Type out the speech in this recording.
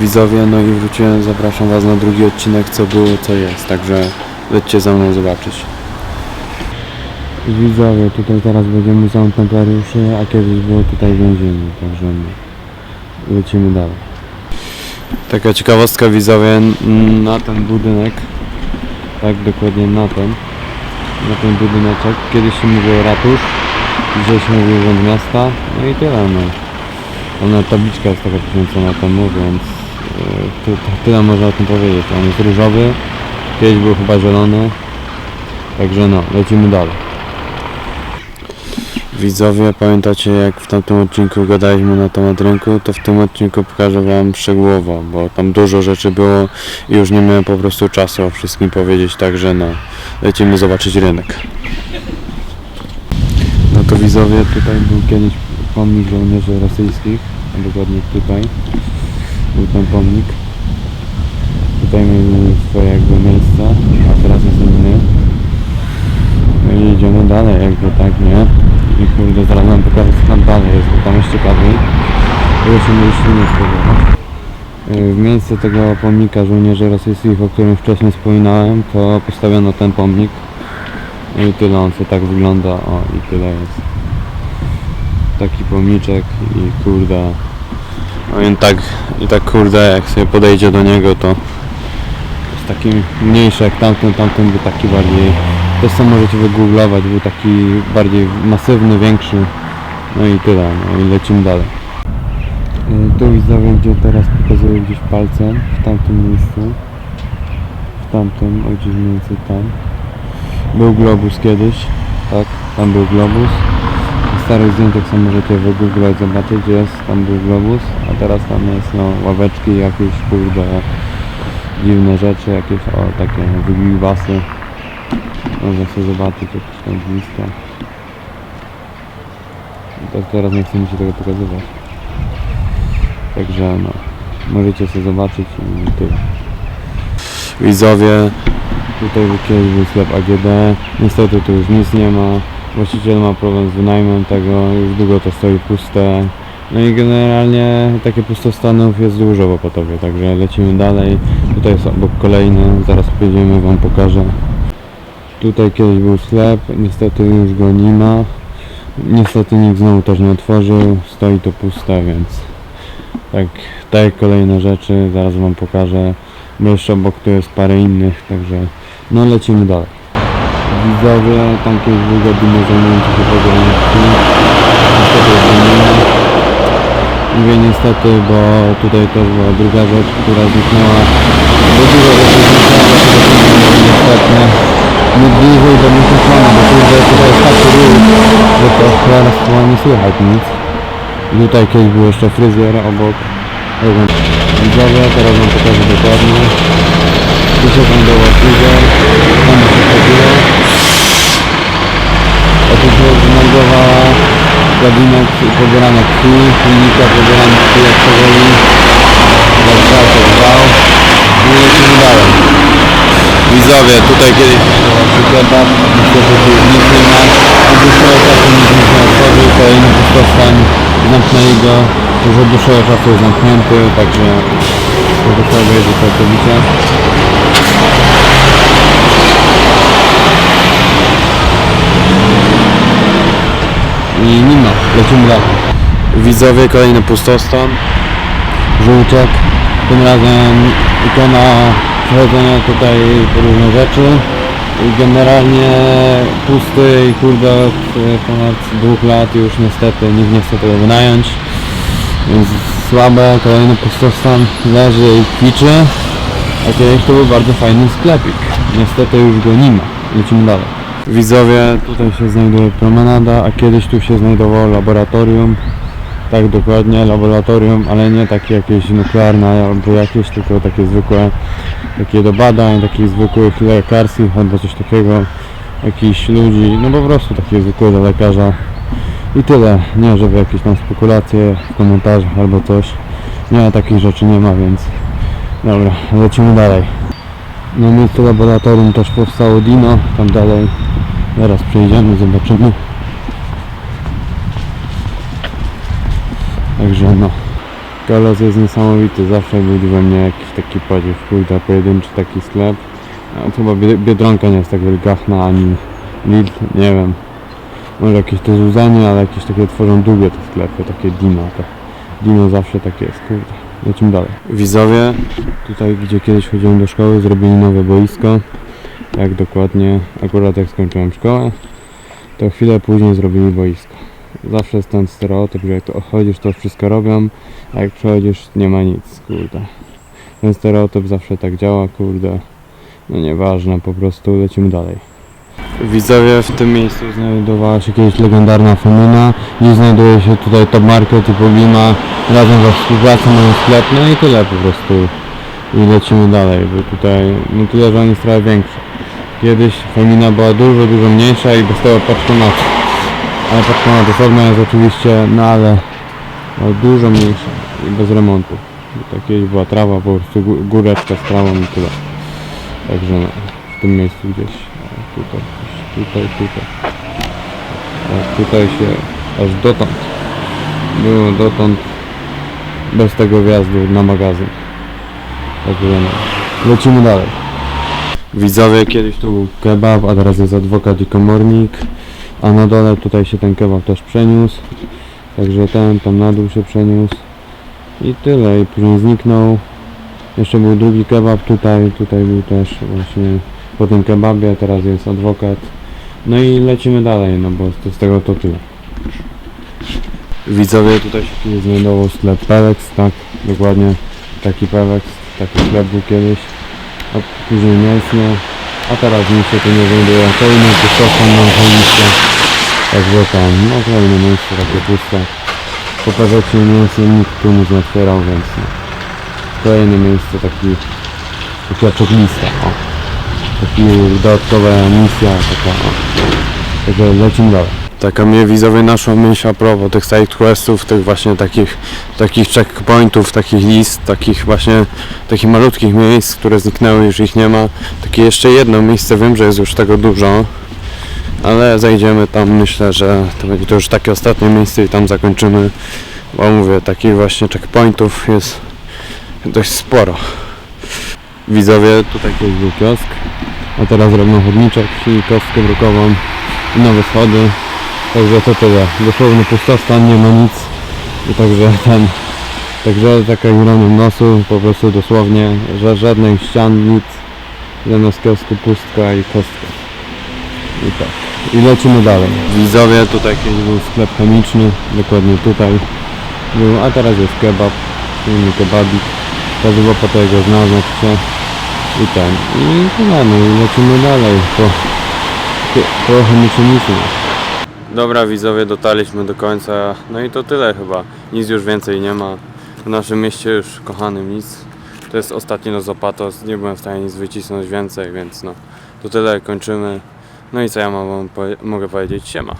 Widzowie, no i wróciłem, zapraszam Was na drugi odcinek, co było, co jest, także lećcie za mną zobaczyć. Widzowie, tutaj teraz będziemy za temperatury, a kiedyś było tutaj więzienie, także no, lecimy dalej. Taka ciekawostka widzowie, na ten budynek, tak dokładnie na ten, na ten budyneczek, kiedyś się mówiło ratusz, dzisiaj się mówi urząd miasta, no i tyle no. Ona tabliczka jest taka poświęcona temu, więc tyle można o tym powiedzieć. On jest różowy, kiedyś był chyba zielony, także no, lecimy dalej. Widzowie, pamiętacie jak w tamtym odcinku gadaliśmy na temat rynku, to w tym odcinku pokażę Wam szczegółowo, bo tam dużo rzeczy było i już nie miałem po prostu czasu o wszystkim powiedzieć, także no, lecimy zobaczyć rynek. No to widzowie, tutaj był kiedyś pomnik żołnierzy rosyjskich, a dokładnie tutaj był ten pomnik. Tutaj mieli swoje jakby miejsce, a teraz jest inny. No i idziemy dalej jakby tak, nie? I kurde, zaraz nam pokażę co tam dalej jest, bo tam jest ciekawiej. Się mieliśmy spodziewać. Yy, W miejsce tego pomnika żołnierzy rosyjskich, o którym wcześniej wspominałem, to postawiono ten pomnik. No i tyle, on co tak wygląda, o i tyle jest. Taki pomniczek i kurde. No i tak, i tak kurde, jak sobie podejdzie do niego, to jest taki mniejszy jak tamten, tamten był taki bardziej, to samo możecie wygooglować, był taki bardziej masywny, większy. No i tyle, no i lecimy dalej. Y, Tu widzowie, gdzie teraz pokazuję gdzieś palcem, w tamtym miejscu. W tamtym, o gdzieś mniej więcej tam. Był globus kiedyś, tak, tam był globus. Starych zdjęciach sobie możecie wygooglać, zobaczyć, jest, tam był globus, a teraz tam jest no, ławeczki, jakieś kurde dziwne rzeczy, jakieś o takie wygiwasy. Można sobie zobaczyć jakieś tam bliska. Tak teraz nie chcę mi się tego pokazywać. Także no, możecie sobie zobaczyć i tyle. Widzowie, Tutaj kiedyś był sklep AGD, niestety tu już nic nie ma. Właściciel ma problem z wynajmem tego, już długo to stoi puste. No i generalnie takie pustostanów jest dużo w Opotowie, także lecimy dalej. Tutaj jest obok kolejny, zaraz pójdziemy wam pokażę. Tutaj kiedyś był sklep, niestety już go nie ma. Niestety nikt znowu też nie otworzył, stoi to puste, więc tak, tak kolejne rzeczy, zaraz wam pokażę. Bo jeszcze obok tu jest parę innych, także no lecimy dalej. Widzowie, tam kiedyś był gabinet zajmujący się pograniczki. Niestety nie. Mówię niestety, bo tutaj też była druga rzecz, która zniknęła. Bo dużo rzeczy nie niestety. Nie bliżej do mikrofonu, bo kurde, tutaj jest taki ruch, że to teraz chyba nie słychać nic. I tutaj kiedyś był jeszcze fryzjer obok. Widzowie, teraz wam pokażę dokładnie. Tu się znajdował fryzjer, tam się chodziło. Tu się znajdowała gabinet pobierania krwi, klinika pobierania krwi jak to woli. Jak zwał, to zwał. I lecimy dalej. Widzowie, tutaj kiedyś się kebab, niestety tu nic nie ma. Od dłuższego czasu nic nie otworzył, kolejny pustostan zamknęli go. Już od dłuższego czasu jest zamknięty, także to trzeba wiedzieć całkowicie. I nie ma, lecimy dalej. Widzowie, kolejny pustostan. Żółczek. Tym razem ikona przechodzenia tutaj różne rzeczy. Generalnie pusty i kurde od e, ponad dwóch lat już niestety nikt nie chce tego wynająć. Więc słabe, kolejny pustostan leży i kwiczy. A kiedyś to był bardzo fajny sklepik. Niestety już go nie ma. Lecimy dalej. Widzowie, tutaj się znajduje promenada, a kiedyś tu się znajdowało laboratorium. Tak dokładnie, laboratorium, ale nie takie jakieś nuklearne albo jakieś, tylko takie zwykłe, takie do badań, takich zwykłych lekarskich albo coś takiego. Jakichś ludzi, no po prostu takie zwykłe do lekarza. I tyle, nie żeby jakieś tam spekulacje w komentarzach albo coś. Nie, takich rzeczy nie ma, więc dobra, lecimy dalej. Na miejscu laboratorium też powstało Dino, tam dalej. Zaraz przejdziemy, zobaczymy. Także no. Kolos jest niesamowity, zawsze budzi we mnie jakiś taki podziw, kurde, pojedynczy taki sklep. A chyba Bied- Biedronka nie jest tak wielgachna, ani Lidl, nie wiem. Może jakieś to złudzenie, ale jakieś takie tworzą długie te sklepy, takie Dino. Tak. Dino zawsze takie jest, kurde. Lecimy dalej. Widzowie, tutaj gdzie kiedyś chodziłem do szkoły, zrobili nowe boisko. Jak dokładnie, akurat jak skończyłem szkołę, to chwilę później zrobili boisko. Zawsze jest ten stereotyp, że jak to chodzisz, to wszystko robią, a jak przechodzisz, nie ma nic, kurde. Ten stereotyp zawsze tak działa, kurde. No nieważne, po prostu lecimy dalej. Widzowie, w tym miejscu znajdowała się kiedyś legendarna Femina. Dziś znajduje się tutaj Top Market i Polima. Razem we współpracy mają sklep, no i tyle po prostu. I lecimy dalej, bo tutaj, no tyle, że on jest trochę większy. Kiedyś Femina była dużo, dużo mniejsza i tego paczkomatu. Ale paczkomat osobno jest oczywiście, no ale była dużo mniejsza i bez remontu. Tak kiedyś była trawa, po prostu gó- góreczka z trawą i tyle. Także no, w tym miejscu gdzieś, tutaj, tutaj, tutaj. Tutaj się aż dotąd. Było dotąd bez tego wjazdu na magazyn. Także no, lecimy dalej. Widzowie, kiedyś tu był kebab, a teraz jest adwokat i komornik. A na dole tutaj się ten kebab też przeniósł. Także ten tam na dół się przeniósł. I tyle, i później zniknął. Jeszcze był drugi kebab tutaj, tutaj był też właśnie po tym kebabie, teraz jest adwokat. No i lecimy dalej, no bo to z tego to tyle. Widzowie, tutaj się kiedyś znajdował sklep Pewex, tak, dokładnie taki Pewex, taki sklep był kiedyś, a później nie istniał, a teraz nic się tu nie znajduje, kolejny pustostan na miejsce, także tam, no kolejne miejsce takie puste. Po Pewexie nic, nikt tu nic nie otwierał, więc no. kolejne miejsce taki, taka checklista, o. Taki dodatkowa misja, taka, o. Także lecimy dalej. Taka mnie widzowie naszła myśl a propos tych side questów, tych właśnie takich, takich checkpointów, takich list, takich właśnie, takich malutkich miejsc, które zniknęły, już ich nie ma. Takie jeszcze jedno miejsce, wiem, że jest już tego dużo, ale zajdziemy tam, myślę, że to będzie to już takie ostatnie miejsce i tam zakończymy, bo mówię, takich właśnie checkpointów jest dość sporo. Widzowie, tutaj kiedyś był kiosk, a teraz robią chodniczek i kostkę brukową nowe schody. Także to tyle. Dosłownie pustostan, nie ma nic. I także ten. Także taka ironia nosu, po prostu dosłownie, że żadnych ścian, nic. Zamiast kiosku pustka i kostka. I tak. I lecimy dalej. Widzowie, tutaj kiedyś był sklep chemiczny, dokładnie tutaj był, a teraz jest kebab, inny kebabik. Było po tego znalazł się. I ten. I tyle, no i lecimy dalej. Po, po chemicznym Dobra widzowie, dotarliśmy do końca. No i to tyle chyba. Nic już więcej nie ma. W naszym mieście już kochanym nic. To jest ostatni no Zopatos. Nie byłem w stanie nic wycisnąć więcej, więc no to tyle kończymy. No i co ja mam mogę powiedzieć? Siema.